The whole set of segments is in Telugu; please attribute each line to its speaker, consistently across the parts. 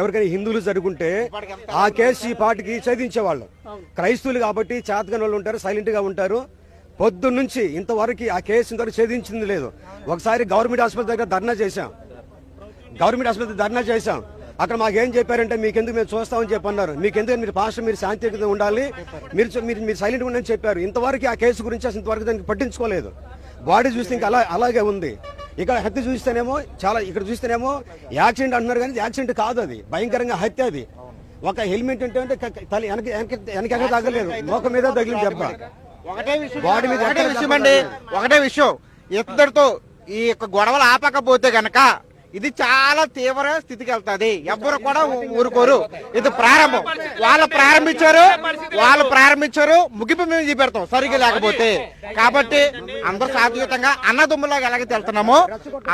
Speaker 1: ఎవరికైనా హిందువులు జరుగుంటే ఆ కేసు ఈ పాటికి ఛేదించేవాళ్ళు. క్రైస్తవులు కాబట్టి చేతగాని వాళ్ళు ఉంటారు సైలెంట్గా ఉంటారు. పొద్దున్న నుంచి ఇంతవరకు ఆ కేసు ఇంతవరకు ఛేదించింది లేదు. ఒకసారి గవర్నమెంట్ ఆసుపత్రి దగ్గర ధర్నా చేశాం. గవర్నమెంట్ ఆసుపత్రి ధర్నా చేశాం. అక్కడ మాకేం చెప్పారంటే మీకెందుకు మేము చూస్తామని చెప్పి అన్నారు మీకెందుకు మీరు పాస్టర్ మీరు శాంతియుతంగా ఉండాలి. మీరు మీరు మీరు సైలెంట్ ఉండని చెప్పారు. ఇంతవరకు ఆ కేసు గురించి అసలు ఇంతవరకు దానికి పట్టించుకోలేదు. బాడీ చూస్తే ఇంకా అలా అలాగే ఉంది. ఇక్కడ హత్య చూస్తేనేమో చాలా ఇక్కడ చూస్తేనేమో యాక్సిడెంట్ అంటున్నారు కానీ యాక్సిడెంట్ కాదు అది. భయంకరంగా హత్య అది. ఒక హెల్మెట్ ఉంటే అంటే తల వెనక వెనక తగ్గలేదు మోక మీద తగిలింది దెబ్బ.
Speaker 2: ఒకటే విషయం ఒకటే విషయం అండి. ఒకటే విషయం. ఇద్దరితో ఈ యొక్క గొడవలు ఆపకపోతే గనక ఇది చాలా తీవ్ర స్థితికి వెళ్తాది. ఎవ్వరు కూడా ఊరుకోరు. ఇది ప్రారంభం. వాళ్ళు ప్రారంభించారు. వాళ్ళు ప్రారంభించారు. ముగింపు మేము చూపెడతాం. సరిగ్గా లేకపోతే. కాబట్టి అందరూ శాంతియుతంగా అన్నదమ్ములాగా ఎలాగ వెళ్తున్నామో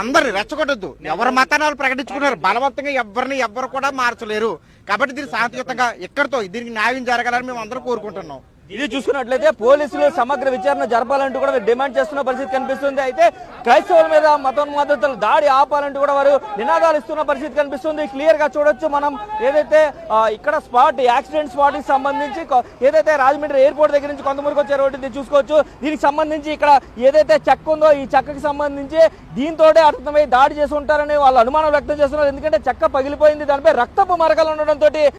Speaker 2: అందరు రెచ్చగొట్టద్దు. ఎవరి మతాన్ని వాళ్ళు ప్రకటించుకున్నారు? బలవంతంగా ఎవరిని ఎవ్వరు కూడా మార్చలేరు. కాబట్టి దీన్ని శాంతియుతంగా ఇక్కడితో దీనికి న్యాయం జరగాలని మేము అందరూ కోరుకుంటున్నాం.
Speaker 3: ఇది చూసుకున్నట్లయితే పోలీసులు సమగ్ర విచారణ జరపాలంటూ కూడా డిమాండ్ చేస్తున్న పరిస్థితి కనిపిస్తుంది. అయితే క్రైస్తవుల మీద మతోన్మాదతలు దాడి ఆపాలంటూ కూడా వారు నినాదాలు ఇస్తున్న పరిస్థితి కనిపిస్తుంది. క్లియర్గా చూడొచ్చు మనం ఏదైతే ఆ, ఇక్కడ స్పాట్ యాక్సిడెంట్ స్పాట్కి సంబంధించి ఏదైతే రాజమండ్రి ఎయిర్పోర్ట్ దగ్గర నుంచి కొంతమూరికి వచ్చే రోడ్డు ఇది చూసుకోవచ్చు. దీనికి సంబంధించి ఇక్కడ ఏదైతే చెక్క ఉందో ఈ చెక్కకి సంబంధించి దీంతో అర్థమై దాడి చేసి ఉంటారని వాళ్ళు అనుమానం వ్యక్తం చేస్తున్నారు. ఎందుకంటే చెక్క పగిలిపోయింది. దానిపై రక్తపు మరకలు ఉండడంతో